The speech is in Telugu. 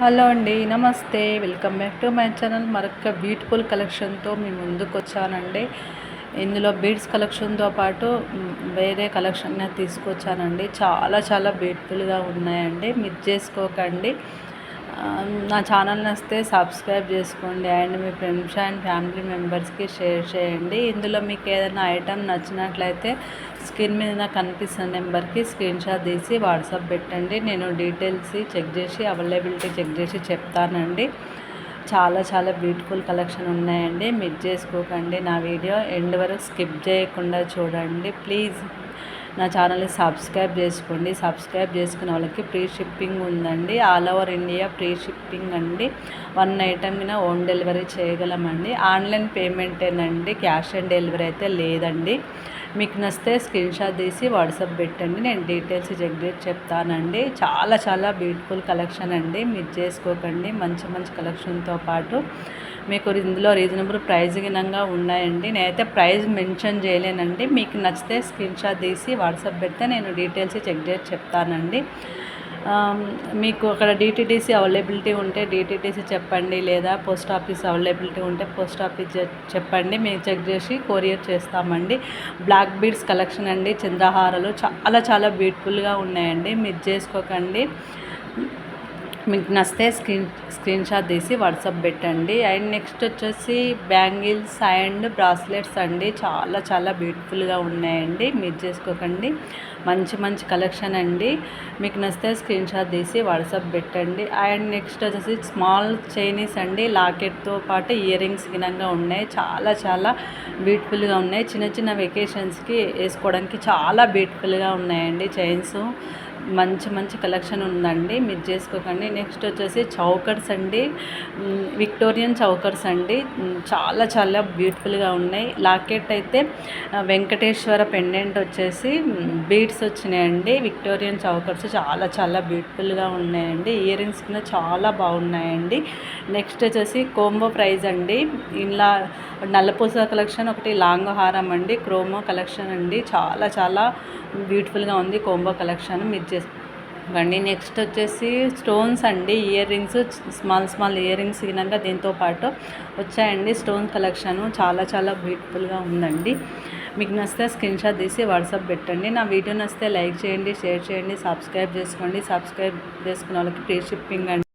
హలో అండి నమస్తే. Welcome back to my channel. మరొక బ్యూటిఫుల్ కలెక్షన్తో మీ ముందుకు వచ్చానండి. ఇందులో బీడ్స్ కలెక్షన్తో పాటు వేరే కలెక్షన్ తీసుకొచ్చానండి. చాలా చాలా బ్యూటిఫుల్గా ఉన్నాయండి. మిస్ చేసుకోకండి. నా ఛానల్ నచ్చితే సబ్స్క్రైబ్ చేసుకోండి అండ్ మీ ఫ్రెండ్స్ అండ్ ఫ్యామిలీ మెంబర్స్కి షేర్ చేయండి. ఇందులో మీకు ఏదైనా ఐటెం నచ్చినట్లయితే స్క్రీన్ మీద కనిపిస్తున్న నెంబర్కి స్క్రీన్ షాట్ తీసి వాట్సాప్ పెట్టండి. నేను డీటెయిల్స్ చెక్ చేసి అవైలబిలిటీ చెక్ చేసి చెప్తానండి. చాలా చాలా బ్యూటిఫుల్ కలెక్షన్ ఉన్నాయండి. మిస్ చేసుకోకండి నా వీడియో. ఎండ్ వరకు స్కిప్ చేయకుండా చూడండి. ప్లీజ్ నా ఛానల్ని సబ్స్క్రైబ్ చేసుకోండి. సబ్స్క్రైబ్ చేసుకున్న వాళ్ళకి ఫ్రీ షిప్పింగ్ ఉందండి. All over India free shipping అండి. వన్ ఐటమ్న మీద హోమ్ డెలివరీ చేయగలమండి. ఆన్లైన్ పేమెంటేనండి. క్యాష్ ఆన్ డెలివరీ అయితే లేదండి. మీకు నచ్చితే స్క్రీన్ షాట్ తీసి వాట్సాప్ పెట్టండి. నేను డీటెయిల్స్ చెక్ చెప్తానండి. చాలా చాలా బ్యూటిఫుల్ కలెక్షన్ అండి. మీరు చేసుకోకండి. మంచి మంచి కలెక్షన్తో పాటు మీకు ఇందులో రీజనబుల్ ప్రైస్ గినంగా ఉన్నాయండి. నేనైతే ప్రైస్ మెన్షన్ చేయలేనండి. మీకు నచ్చితే స్క్రీన్ షాట్ తీసి వాట్సాప్ పెడితే నేను డీటెయిల్స్ చెక్ చేసి చెప్తానండి. మీకు అక్కడ డిటీడీసీ అవైలబిలిటీ ఉంటే డిటీడీసీ చెప్పండి లేదా పోస్ట్ ఆఫీస్ అవైలబిలిటీ ఉంటే పోస్ట్ ఆఫీస్ చెప్పండి మేము చెక్ చేసి కొరియర్ చేస్తామండి. బ్లాక్ బీడ్స్ కలెక్షన్ అండి చంద్రహారాలు చాలా చాలా బ్యూటిఫుల్గా ఉన్నాయండి. మిస్ చేసుకోకండి. మీకు నచ్చితే స్క్రీన్ స్క్రీన్ షాట్ తీసి వాట్సాప్ పెట్టండి. అండ్ నెక్స్ట్ వచ్చేసి బ్యాంగిల్స్ అండ్ బ్రాస్లెట్స్ అండి. చాలా చాలా బ్యూటిఫుల్గా ఉన్నాయండి. మీరు చేసుకోకండి. మంచి మంచి కలెక్షన్ అండి. మీకు నచ్చితే స్క్రీన్ షాట్ తీసి వాట్సాప్ పెట్టండి. అండ్ నెక్స్ట్ వచ్చేసి స్మాల్ చైనీస్ అండి. లాకెట్తో పాటు ఇయర్ రింగ్స్ గినంగా ఉన్నాయి. చాలా చాలా బ్యూటిఫుల్గా ఉన్నాయి. చిన్న చిన్న వెకేషన్స్కి వేసుకోవడానికి చాలా బ్యూటిఫుల్గా ఉన్నాయండి చైన్స్. మంచి మంచి కలెక్షన్ ఉందండి. మీరు చేసుకోకండి. నెక్స్ట్ వచ్చేసి చౌకర్స్ అండి విక్టోరియన్ చౌకర్స్ అండి చాలా చాలా బ్యూటిఫుల్గా ఉన్నాయి. లాకెట్ అయితే వెంకటేశ్వర పెండెంట్ వచ్చేసి బీడ్స్ వచ్చినాయండి. విక్టోరియన్ చౌకర్స్ చాలా చాలా బ్యూటిఫుల్గా ఉన్నాయండి. ఇయర్ రింగ్స్ కూడా చాలా బాగున్నాయండి. నెక్స్ట్ వచ్చేసి కోంబో ప్రైజ్ అండి. ఇలా నల్లపూస కలెక్షన్ ఒకటి లాంగ్ హారం అండి. క్రోమో కలెక్షన్ అండి. చాలా చాలా బ్యూటిఫుల్గా ఉంది కోంబో కలెక్షన్. మీరు చేసుకోండి నెక్స్ట్ వచ్చేసి స్టోన్స్ అండి earrings small small earrings వినంగా దీంతో పాటు వచ్చాయండి. స్టోన్ కలెక్షన్ చాలా చాలా బ్యూటిఫుల్గా ఉందండి. మీకు నచ్చితే స్క్రీన్ షాట్ తీసి వాట్సాప్ పెట్టండి. నా వీడియో నచ్చితే లైక్ చేయండి షేర్ చేయండి సబ్స్క్రైబ్ చేసుకోండి. సబ్స్క్రైబ్ చేసుకున్న వాళ్ళకి ఫ్రీ షిప్పింగ్ అండి.